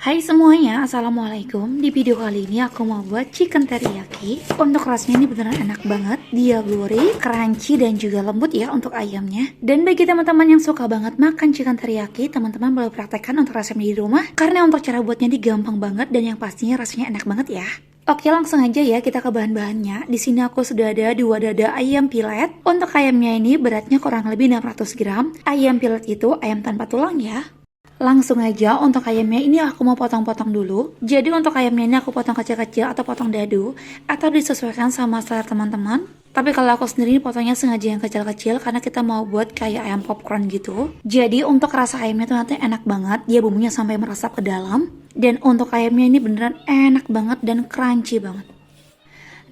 Hai semuanya, Assalamualaikum. Di video kali ini aku mau buat chicken teriyaki. Untuk rasanya ini beneran enak banget. Dia gurih, crunchy, dan juga lembut ya untuk ayamnya. Dan bagi teman-teman yang suka banget makan chicken teriyaki Teman-teman boleh praktekkan untuk resepnya di rumah. Karena untuk cara buatnya ini gampang banget Dan yang pastinya rasanya enak banget ya. Oke langsung aja ya kita ke bahan-bahannya. Di sini aku sudah ada dua dada ayam pilet. Untuk ayamnya ini beratnya kurang lebih 600 gram. Ayam pilet itu ayam tanpa tulang ya Langsung aja untuk ayamnya ini aku mau potong-potong dulu. Jadi untuk ayamnya ini aku potong kecil-kecil atau potong dadu atau disesuaikan sama selera teman-teman. Tapi kalau aku sendiri potongnya sengaja yang kecil-kecil karena kita mau buat kayak ayam popcorn gitu. Jadi untuk rasa ayamnya tuh nanti enak banget, dia bumbunya sampai meresap ke dalam. Dan untuk ayamnya ini beneran enak banget dan crunchy banget.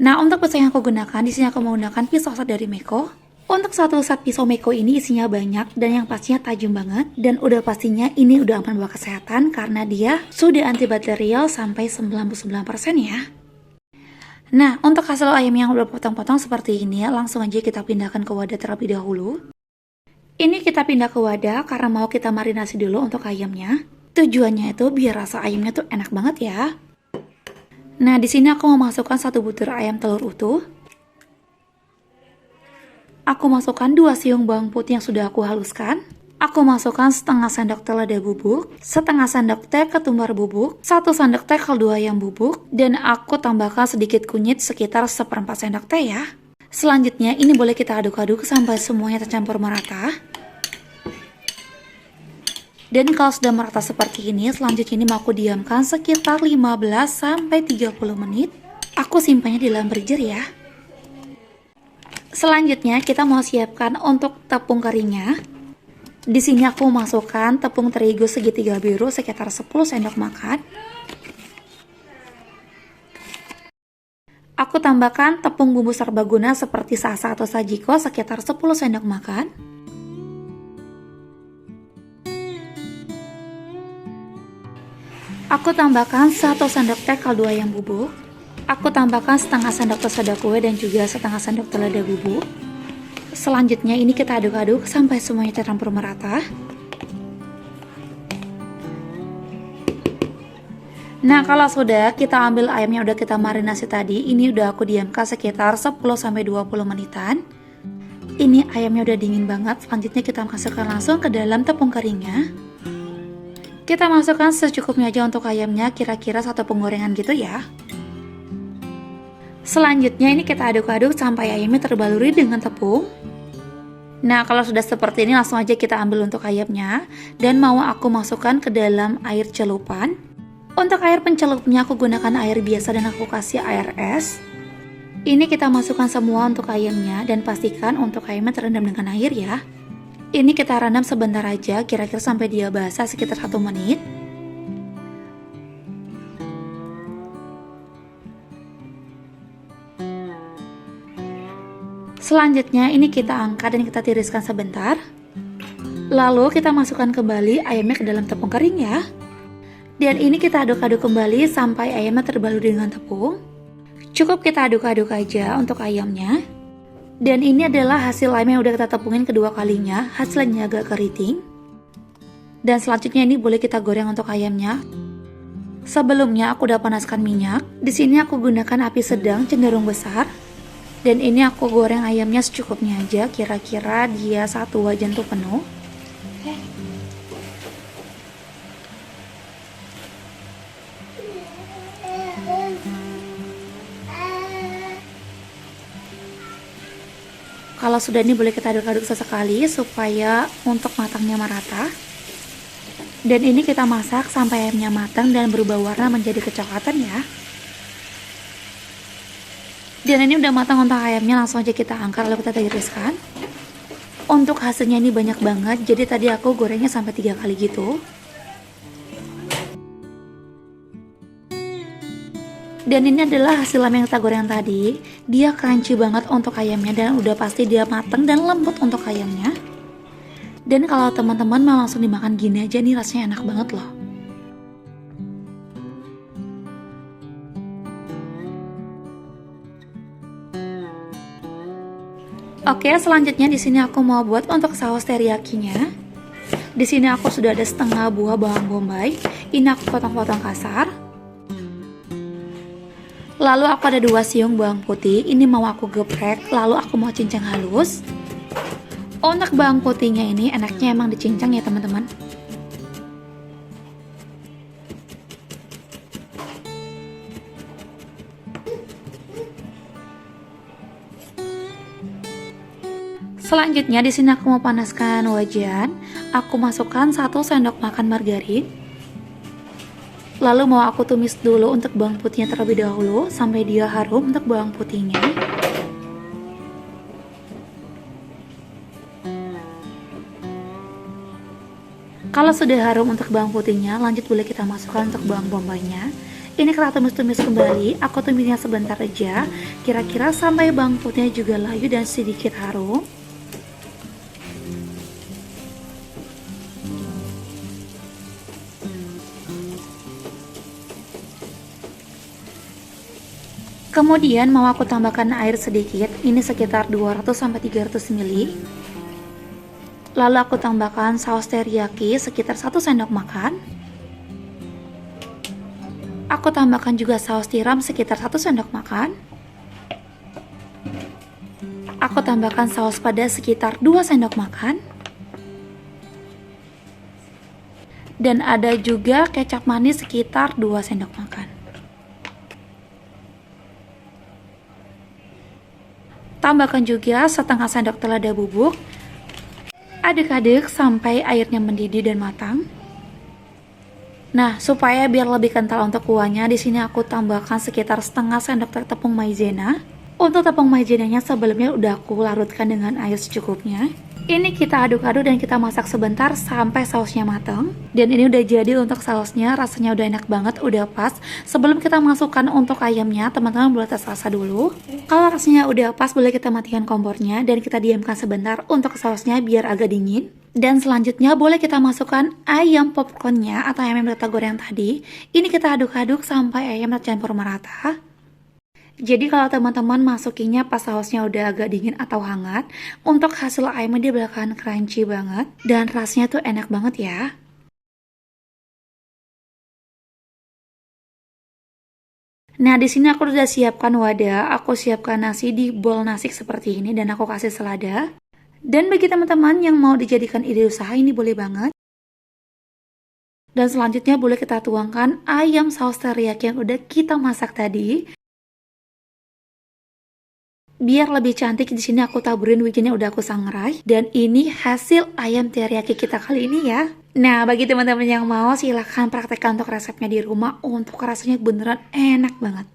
Nah untuk pisau yang aku gunakan, di sini aku menggunakan pisau set dari Meko. Untuk satu set pisau Meko ini isinya banyak dan yang pastinya tajam banget dan udah pastinya ini udah aman buat kesehatan karena dia sudah antibakterial sampai 99% ya. Nah, untuk hasil ayam yang udah potong-potong seperti ini, langsung aja kita pindahkan ke wadah terlebih dahulu. Ini kita pindah ke wadah karena mau kita marinasi dulu untuk ayamnya. Tujuannya itu biar rasa ayamnya tuh enak banget ya. Nah, di sini aku mau masukkan satu butir ayam telur utuh. Aku masukkan 2 siung bawang putih yang sudah aku haluskan. Aku masukkan setengah sendok teh lada bubuk, setengah sendok teh ketumbar bubuk, satu sendok teh kaldu ayam bubuk, dan aku tambahkan sedikit kunyit sekitar seperempat sendok teh ya. Selanjutnya ini boleh kita aduk-aduk sampai semuanya tercampur merata. Dan kalau sudah merata seperti ini, selanjutnya ini mau aku diamkan sekitar 15 sampai 30 menit. Aku simpannya di dalam freezer ya. Selanjutnya kita mau siapkan untuk tepung keringnya. Di sini aku masukkan tepung terigu segitiga biru sekitar 10 sendok makan. Aku tambahkan tepung bumbu serbaguna seperti sasa atau sajiko sekitar 10 sendok makan. Aku tambahkan 1 sendok teh kaldu ayam bubuk. Aku tambahkan setengah sendok soda kue dan juga setengah sendok lada bubuk. Selanjutnya ini kita aduk-aduk sampai semuanya tercampur merata. Nah kalau sudah kita ambil ayam yang udah kita marinasi tadi Ini udah aku diamkan sekitar 10-20 menitan Ini ayamnya udah dingin banget Selanjutnya kita masukkan langsung ke dalam tepung keringnya Kita masukkan secukupnya aja untuk ayamnya Kira-kira satu penggorengan gitu ya Selanjutnya ini kita aduk-aduk sampai ayamnya terbaluri dengan tepung. Nah, kalau sudah seperti ini langsung aja kita ambil untuk ayamnya dan mau aku masukkan ke dalam air celupan. Untuk air pencelupnya aku gunakan air biasa dan aku kasih air es. Ini kita masukkan semua untuk ayamnya dan pastikan untuk ayamnya terendam dengan air ya. Ini kita rendam sebentar aja, kira-kira sampai dia basah sekitar satu menit. Selanjutnya ini kita angkat dan kita tiriskan sebentar. Lalu kita masukkan kembali ayamnya ke dalam tepung kering ya. Dan ini kita aduk-aduk kembali sampai ayamnya terbalur dengan tepung. Cukup kita aduk-aduk aja untuk ayamnya. Dan ini adalah hasil ayam yang udah kita tepungin kedua kalinya, hasilnya agak keriting. Dan selanjutnya ini boleh kita goreng untuk ayamnya. Sebelumnya aku udah panaskan minyak. Di sini aku gunakan api sedang cenderung besar dan ini aku goreng ayamnya secukupnya aja. Kira-kira dia satu wajan tuh penuh. Kalau sudah ini boleh kita aduk-aduk sesekali supaya untuk matangnya merata. Dan ini kita masak sampai ayamnya matang dan berubah warna menjadi kecoklatan ya dan ini udah matang untuk ayamnya, langsung aja kita angkat lalu kita tiriskan. Untuk hasilnya ini banyak banget, jadi tadi aku gorengnya sampai tiga kali gitu. Dan ini adalah hasil ayam yang kita goreng tadi. Dia crunchy banget untuk ayamnya dan udah pasti dia mateng dan lembut untuk ayamnya. Dan kalau teman-teman mau langsung dimakan gini aja nih rasanya enak banget loh. Oke, selanjutnya di sini aku mau buat untuk saus teriyakinya. Di sini aku sudah ada setengah buah bawang bombay. Ini aku potong-potong kasar. Lalu aku ada dua siung bawang putih. Ini mau aku geprek, lalu aku mau cincang halus. Untuk bawang putihnya ini enaknya emang dicincang ya teman-teman. Selanjutnya di sini aku mau panaskan wajan. Aku masukkan satu sendok makan margarin. Lalu mau aku tumis dulu untuk bawang putihnya terlebih dahulu sampai dia harum untuk bawang putihnya. Kalau sudah harum untuk bawang putihnya, lanjut boleh kita masukkan untuk bawang bombaynya. Ini kita tumis-tumis kembali, aku tumisnya sebentar aja, kira-kira sampai bawang putihnya juga layu dan sedikit harum. Kemudian mau aku tambahkan air sedikit, ini sekitar 200-300 ml. Lalu aku tambahkan saus teriyaki sekitar 1 sendok makan. Aku tambahkan juga saus tiram sekitar 1 sendok makan. Aku tambahkan saus pedas sekitar 2 sendok makan. Dan ada juga kecap manis sekitar 2 sendok makan. Tambahkan juga setengah sendok telada bubuk. Aduk-aduk sampai airnya mendidih dan matang. Nah, supaya biar lebih kental untuk kuahnya, di sini aku tambahkan sekitar setengah sendok tepung maizena. Untuk tepung maizenanya sebelumnya udah aku larutkan dengan air secukupnya. Ini kita aduk-aduk dan kita masak sebentar sampai sausnya matang. Dan ini udah jadi untuk sausnya, rasanya udah enak banget, udah pas. Sebelum kita masukkan untuk ayamnya, teman-teman boleh tes rasa dulu. Kalau rasanya udah pas, boleh kita matikan kompornya dan kita diamkan sebentar untuk sausnya biar agak dingin. Dan selanjutnya boleh kita masukkan ayam popcornnya atau ayam yang kita goreng tadi. Ini kita aduk-aduk sampai ayam tercampur merata. Jadi kalau teman-teman masukinya pas sausnya udah agak dingin atau hangat, untuk hasil ayamnya dia bakalan crunchy banget dan rasanya tuh enak banget ya. Nah, di sini aku udah siapkan wadah, aku siapkan nasi di bowl nasi seperti ini dan aku kasih selada. Dan bagi teman-teman yang mau dijadikan ide usaha ini boleh banget. Dan selanjutnya boleh kita tuangkan ayam saus teriyaki yang udah kita masak tadi. Biar lebih cantik di sini aku taburin wijennya udah aku sangrai dan ini hasil ayam teriyaki kita kali ini ya. Nah, bagi teman-teman yang mau silahkan praktekkan untuk resepnya di rumah untuk rasanya beneran enak banget.